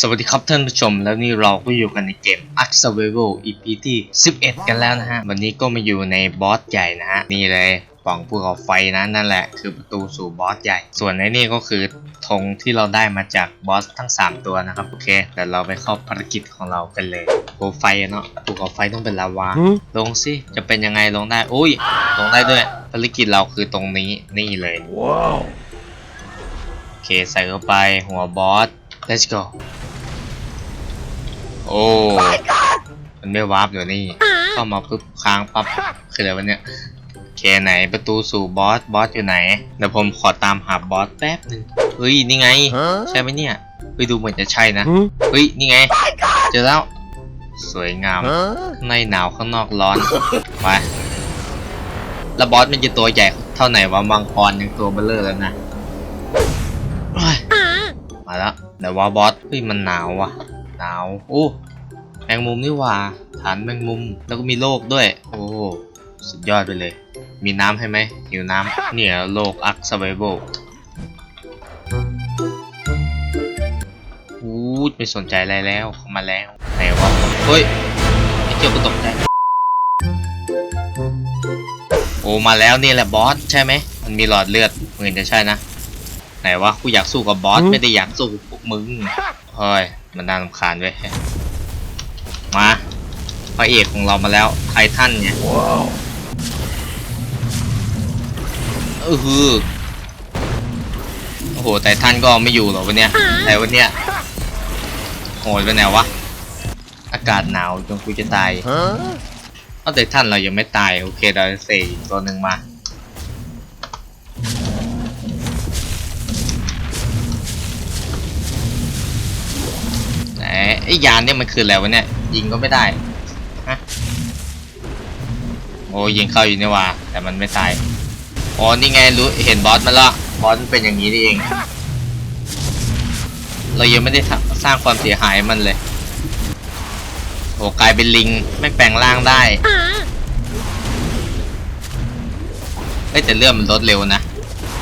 สวัสดีครับท่านผู้ชมแล้วนี่เราก็อยู่กันในเกม Ark Survival EP ที่ 11 กันแล้วนะฮะ วันนี้ก็มาอยู่ในบอสใหญ่นะฮะ นี่เลยปล่องภูเขาไฟนะนั่นแหละ คือประตูสู่บอสใหญ่ ส่วนในนี่ก็คือธงที่เราได้มาจากบอสทั้ง 3 ตัวนะครับ โอเคเดี๋ยวเราไปเข้าภารกิจของเรากันเลยภูเขาไฟอะเนาะภูเขาไฟต้องเป็นลาวาลงสิจะเป็นยังไงลงได้อุ้ยลงได้ด้วยภารกิจเราคือตรงนี้นี่เลย Wow. โอเคใส่เข้าไปหัวบอส let's go โอ้มันไม่วาร์ปเดี๋ยวนี้เข้ามาปุ๊บค้างปั๊บคืออะไรวะเนี่ยโอเคไหนประตูสู่บอสบอสอยู่ไหนเดี๋ยวผมขอตามหาบอสแป๊บหนึ่งเฮ้ยนี่ไง Huh? ใช่ไหมเนี่ยเฮ้ยดูเหมือนจะใช่นะ Hmm? เฮ้ยนี่ไง เจอแล้ว สวยงาม Huh? ข้างในหนาวข้างนอกร้อนไปแล้วบอสมันจะตัวใหญ่เท่าไหนวะมังกรยังตัวเบลเลอร์แล้วนะเฮ้ยมาแล้ว แต่ว่าบอสเฮ้ยมันหนาวว่ะ หนาวโอ้แมงมุมนี่หว่า ฐานแมงมุมแล้วก็มีโลกด้วย โอ้สุดยอดไปเลย มีน้ำให้ไหมหิวน้ำเนี่ยโลกอักซ r บ i เ a l อู้ยไม่สนใจอะไรแล้วเข้ามาแล้วไหนวะเฮ้ยไอ้เจ้าก็ตกใจโอ้มาแล้วนี่แหละบอสใช่ไหมมันมีหลอดเลือดเหมือนจะใช่นะไหนวะกูอยากสู้กับบอสอืมไม่ได้อยากสู้กับพวก มึงเฮ้ยมันน่ารำคาญเว้ยมาพระเอกของเรามาแล้วไททันเนี่ย Wow. เออฮือโอ้โหไททันก็ไม่อยู่หรอกวันเนี้ยแต่วันเนี้ยโหดไปไหนวะอากาศหนาวจนกูจะตาย Huh? เอาไททันเรายังไม่ตายโอเคเราจะเสกอีกตัวหนึ่งมา ไอ้ยานเนี่ยมันคืออะไรวะเนี่ย ยิงก็ไม่ได้ฮะโอ้ยิงเข้าอยู่นี่ว่าแต่มันไม่ตายอ๋อนี่ไงรู้เห็นบอสมันละบอสเป็นอย่างนี้นี่เอง เรายังไม่ได้สร้างความเสียหายมันเลยโอ้กลายเป็นลิงไม่แปลงร่างได้เฮ้ยแต่เรื่องมันลดเร็วนะ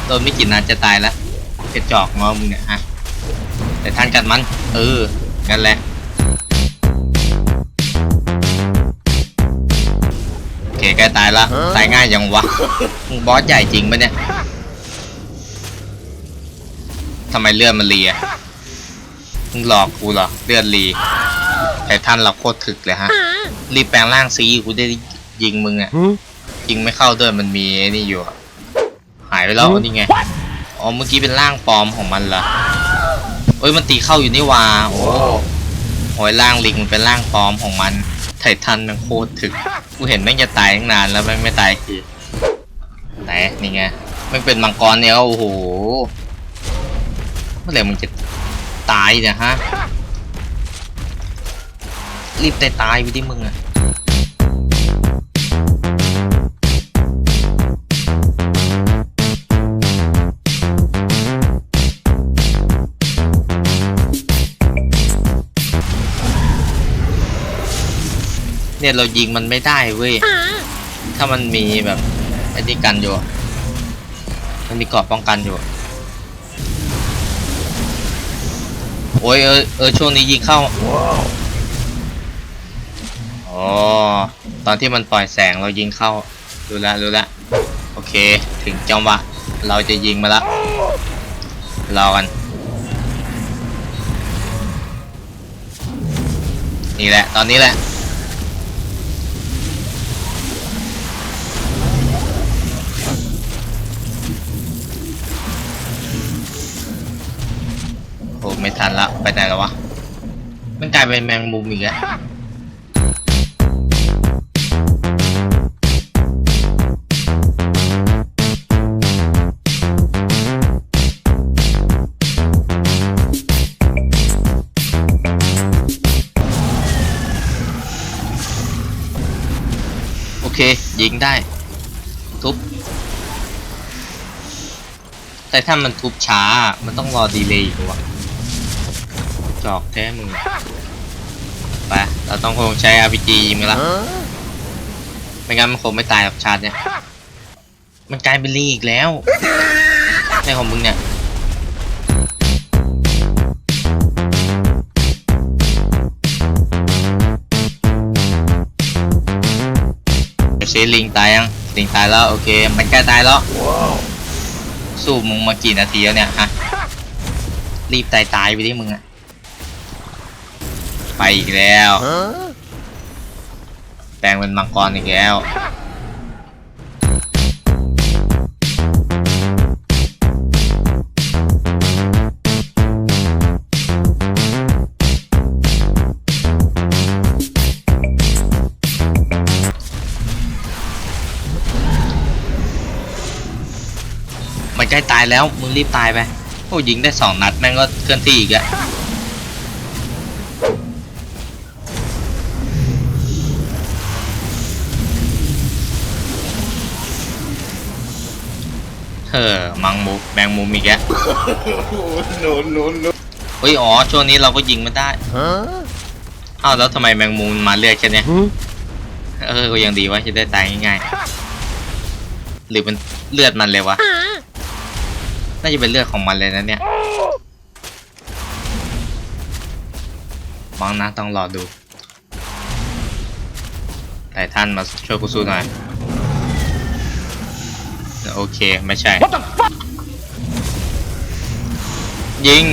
โดนไม่กี่นัดจะตายแล้วกระจอกงอมึงเนี่ยฮะแต่ท่านกันมัน เออกันแหละ ใกล้ตายละฮะตายง่ายยังวะมึงบอสใหญ่จริงปะเนี่ยทำไมเลือดมันรีอะมึงหลอกกูเหรอเลือดรีแต่ท่านเราโคตรถึกเลยฮะ รีบแปลงร่างซีกูได้ยิงมึงอะ Hmm? ยิงไม่เข้าด้วยมันมีไอ้นี่อยู่อะหายไปแล้วอืมนี่ไงอ๋อเมื่อกี้เป็นร่างปลอมของมันเหรอเอ้ยมันตีเข้าอยู่นี่หว่าโอ้โห ยร่างลิงเป็นร่างปลอมของมันไททันมันโคตรถึกกูเห็นแม่งจะตายตั้งนานแล้วแม่งไม่ตายคือไหนนี่ไงม่เป็นมังกรเนี่ยโอ้โหเมื่อไหร่มึงจะตายเนี่ยฮะรีบตายตายไปดิมึงอะ เนี่ยเรายิงมันไม่ได้เว้ย ถ้ามันมีแบบไอ้นี่กันอยู่อะมันมีเกราะป้องกันอยู่อะโอ้ยเออเออช่วงนี้ยิงเข้า Wow. อ๋อตอนที่มันปล่อยแสงเรายิงเข้าดูแลวดูแลวโอเค ถึงจังหวะเราจะยิงมาละรอกันนี่แหละ ตอนนี้แหละ โอ้ไม่ทันละ ไปไหนแล้ววะ มันกลายเป็นแมงมุมอีกแล้วโอเค ยิงได้ ทุบ แต่ถ้ามันทุบช้า มันต้องรอดีเลย์อีกวะ ดอกแท้มึงไปเราต้องคงใช้ RPG มึงละไม่งั้นมันคงไม่ตายกับชาติเนี่ย มันกลายเป็นลีอีกแล้วในของมึงเนี่ยเซลิงตายยังลิงตายแล้วโอเค มันใกล้ตายแล้วสู้มึงมากี่นาทีแล้วเนี่ยฮะรีบตายตายไปดิมึงอะ ไปอีกแล้ว แปลงเป็นมังกรอีกแล้ว มันใกล้ตายแล้ว มึงรีบตายไป โอ้ยิงได้สองนัดแม่งก็เคลื่อนที่อีกอะ เออมังมุมแมงมุมอีกแล้ว no, no, no. เฮ้ยอ๋อช่วงนี้เราก็ยิงไม่ได้อ้าวแล้วทำไมแมงมุมมันมาเลือดแค่เนี้ยเออก็ยังดีวะจะได้ตายง่ายๆหรือมันเลือดมันเลยวะน่าจะเป็นเลือดของมันเลยนะเนี่ยฟังนะต้องรอดูแต่ท่านมาช่วยกูสู้หน่อย โอเค ไม่ใช่ ยิง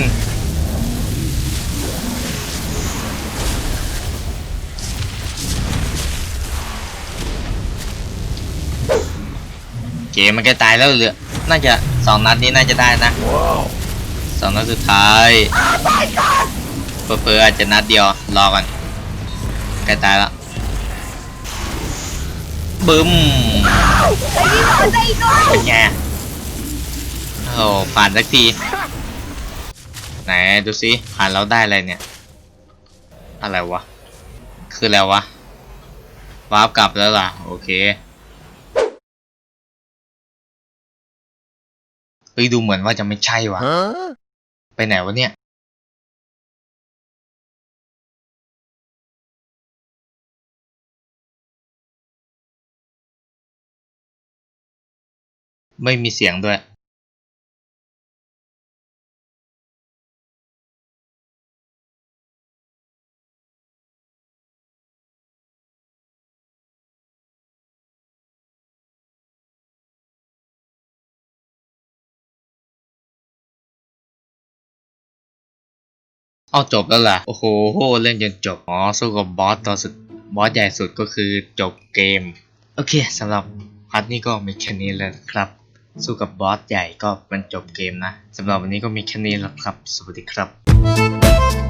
เกมมันก็ตายแล้วเหลือ น่าจะสองนัดนี้น่าจะได้นะสองนัดสุดท้ายเพื่อๆอาจจะนัดเดียว รอกันใกล้ตายแล้ว บึ้มเป็นไงโอ้โหผ่านสักที ไหนดูสิผ่านแล้วได้อะไรเนี่ย อะไรวะ คืออะไรวะวาร์ปกลับแล้วล่ะ โอเคเฮ้ยดูเหมือนว่าจะไม่ใช่วะไปไหนวะเนี่ย ไม่มีเสียงด้วยเอาจบแล้วล่ะ โอ้โห เล่นจนจบ อ๋อ สู้กับบอสตัวสุด บอสใหญ่สุดก็คือจบเกม โอเคสำหรับพาร์ทนี้ก็มีแค่นี้แล้วครับ สู้กับบอสใหญ่ก็มันจบเกมนะสำหรับวันนี้ก็มีแค่นี้แล้วครับ สวัสดีครับ